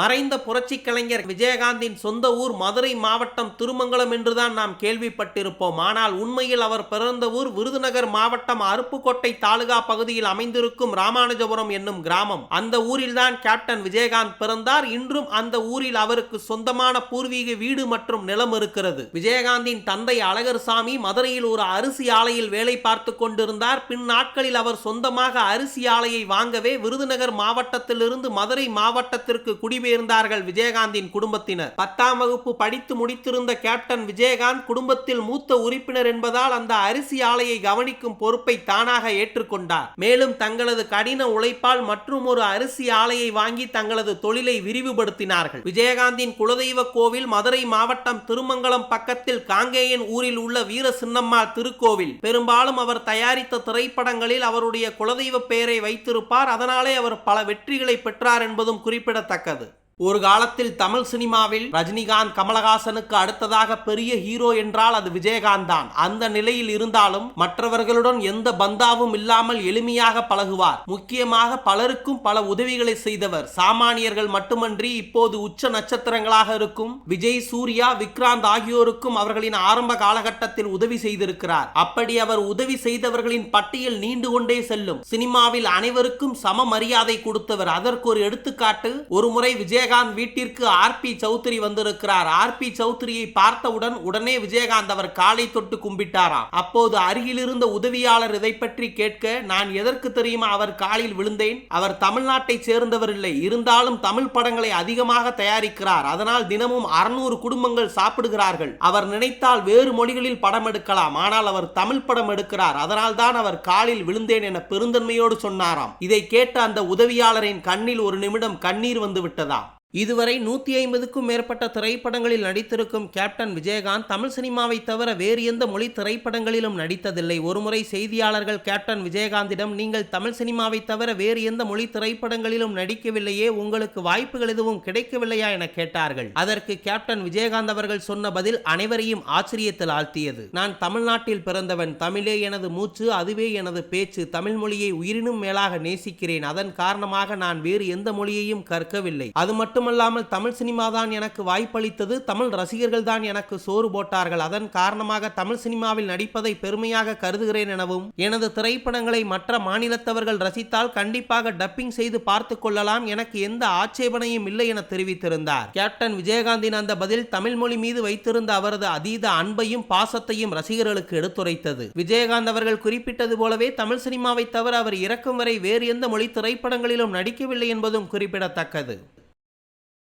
மறைந்த புரட்சி கலைஞர் விஜயகாந்தின் சொந்த ஊர் மதுரை மாவட்டம் திருமங்கலம் என்றுதான் நாம் கேள்விப்பட்டிருப்போம். ஆனால் உண்மையில் அவர் பிறந்த ஊர் விருதுநகர் மாவட்டம் அருப்புக்கோட்டை தாலுகா பகுதியில் அமைந்திருக்கும் ராமானுஜபுரம் என்னும் கிராமம். அந்த ஊரில்தான் கேப்டன் விஜயகாந்த் பிறந்தார். இன்றும் அந்த ஊரில் அவருக்கு சொந்தமான பூர்வீக வீடு மற்றும் நிலம் இருக்கிறது. விஜயகாந்தின் தந்தை அழகர் சாமி மதுரையில் ஒரு அரிசி ஆலையில் வேலை பார்த்து கொண்டிருந்தார். பின் நாட்களில் அவர் சொந்தமாக அரிசி ஆலையை வாங்கவே விருதுநகர் மாவட்டத்திலிருந்து மதுரை மாவட்டத்திற்கு குடி குடிபெயர்ந்தார்கள் விஜயகாந்தின் குடும்பத்தினர். பத்தாம் வகுப்பு படித்து முடித்திருந்த கேப்டன் விஜயகாந்த் குடும்பத்தில் மூத்த உறுப்பினர் என்பதால் அந்த அரிசி ஆலையை கவனிக்கும் பொறுப்பை தானாக ஏற்றுக்கொண்டார். மேலும் தங்களது கடின உழைப்பால் மற்றும் ஒரு அரிசி ஆலையை வாங்கி தங்களது தொழிலை விரிவுபடுத்தினார்கள். விஜயகாந்தின் குலதெய்வ கோவில் மதுரை மாவட்டம் திருமங்கலம் பக்கத்தில் காங்கேயன் ஊரில் உள்ள வீர சின்னம்மாள் திருக்கோவில். பெரும்பாலும் அவர் தயாரித்த திரைப்படங்களில் அவருடைய குலதெய்வ பெயரை வைத்திருப்பார். அதனாலே அவர் பல வெற்றிகளை பெற்றார் என்பதும் குறிப்பிடத்தக்கது. ஒரு காலத்தில் தமிழ் சினிமாவில் ரஜினிகாந்த் கமலஹாசனுக்கு அடுத்ததாக பெரிய ஹீரோ என்றால் அது விஜயகாந்த் தான். அந்த நிலையில் இருந்தாலும் மற்றவர்களுடன் எந்த பந்தாவும் இல்லாமல் எளிமையாக பழகுவார். முக்கியமாக பலருக்கும் பல உதவிகளை செய்தவர். சாமானியர்கள் மட்டுமன்றி இப்போது உச்ச நட்சத்திரங்களாக இருக்கும் விஜய் சூர்யா விக்ராந்த் ஆகியோருக்கும் அவர்களின் ஆரம்ப காலகட்டத்தில் உதவி செய்திருக்கிறார். அப்படி அவர் உதவி செய்தவர்களின் பட்டியல் நீண்டு கொண்டே செல்லும். சினிமாவில் அனைவருக்கும் சம மரியாதை கொடுத்தவர். அதற்கு ஒரு எடுத்துக்காட்டு ஒருமுறை விஜயகாந்த் வீட்டிற்கு ஆர் பி சௌத்ரி வந்திருக்கிறார். ஆர் பி சௌத்ரியை பார்த்தவுடன் உடனே விஜயகாந்த் அவர் காலை தொட்டு கும்பிட்டாராம். அப்போது அருகிலிருந்த உதவியாளர் இதை பற்றி கேட்க நான் எதற்கு தெரியுமா அவர் காலில் விழுந்தேன்? அவர் தமிழ்நாட்டை சேர்ந்தவர் இல்லை இருந்தாலும் தமிழ் படங்களை அதிகமாக தயாரிக்கிறார். அதனால் தினமும் அறுநூறு குடும்பங்கள் சாப்பிடுகிறார்கள். அவர் நினைத்தால் வேறு மொழிகளில் படம் எடுக்கலாம். ஆனால் அவர் தமிழ் படம் எடுக்கிறார். அதனால் தான் அவர் காலில் விழுந்தேன் என பெருந்தன்மையோடு சொன்னாராம். இதை கேட்ட அந்த உதவியாளரின் கண்ணில் ஒரு நிமிடம் கண்ணீர் வந்து விட்டதாம். இதுவரை நூத்தி ஐம்பதுக்கும் மேற்பட்ட திரைப்படங்களில் நடித்திருக்கும் கேப்டன் விஜயகாந்த் தமிழ் சினிமாவை தவிர வேறு எந்த மொழி திரைப்படங்களிலும் நடித்ததில்லை. ஒருமுறை செய்தியாளர்கள் கேப்டன் விஜயகாந்திடம் நீங்கள் தமிழ் சினிமாவை தவிர வேறு எந்த மொழி திரைப்படங்களிலும் நடிக்கவில்லையே உங்களுக்கு வாய்ப்புகள் எதுவும் கிடைக்கவில்லையா? என கேட்டார்கள். அதற்கு கேப்டன் விஜயகாந்த் அவர்கள் சொன்ன பதில் அனைவரையும் ஆச்சரியத்தில் ஆழ்த்தியது. நான் தமிழ்நாட்டில் பிறந்தவன். தமிழே எனது மூச்சு அதுவே எனது பேச்சு. தமிழ் மொழியை உயிரினும் மேலாக நேசிக்கிறேன். அதன் காரணமாக நான் வேறு எந்த மொழியையும் கற்கவில்லை. அது மட்டும் மட்டுமல்லாமல் தமிழ் சினிமா தான் எனக்கு வாய்ப்பளித்தது. தமிழ் ரசிகர்கள் தான் எனக்கு சோறு போட்டார்கள். அதன் காரணமாக தமிழ் சினிமாவில் நடிப்பதை பெருமையாக கருதுகிறேன் எனவும் எனது திரைப்படங்களை மற்ற மாநிலத்தவர்கள் ரசித்தால் கண்டிப்பாக டப்பிங் செய்து பார்த்து கொள்ளலாம். எனக்கு எந்த ஆட்சேபனையும் இல்லை என தெரிவித்திருந்தார். கேப்டன் விஜயகாந்தின் அந்த பதில் தமிழ் மொழி மீது வைத்திருந்த அவரது அதீத அன்பையும் பாசத்தையும் ரசிகர்களுக்கு எடுத்துரைத்தது. விஜயகாந்த் அவர்கள் குறிப்பிட்டது போலவே தமிழ் சினிமாவை தவிர அவர் இறக்கும் வரை வேறு எந்த மொழி திரைப்படங்களிலும் நடிக்கவில்லை என்பதும் குறிப்பிடத்தக்கது.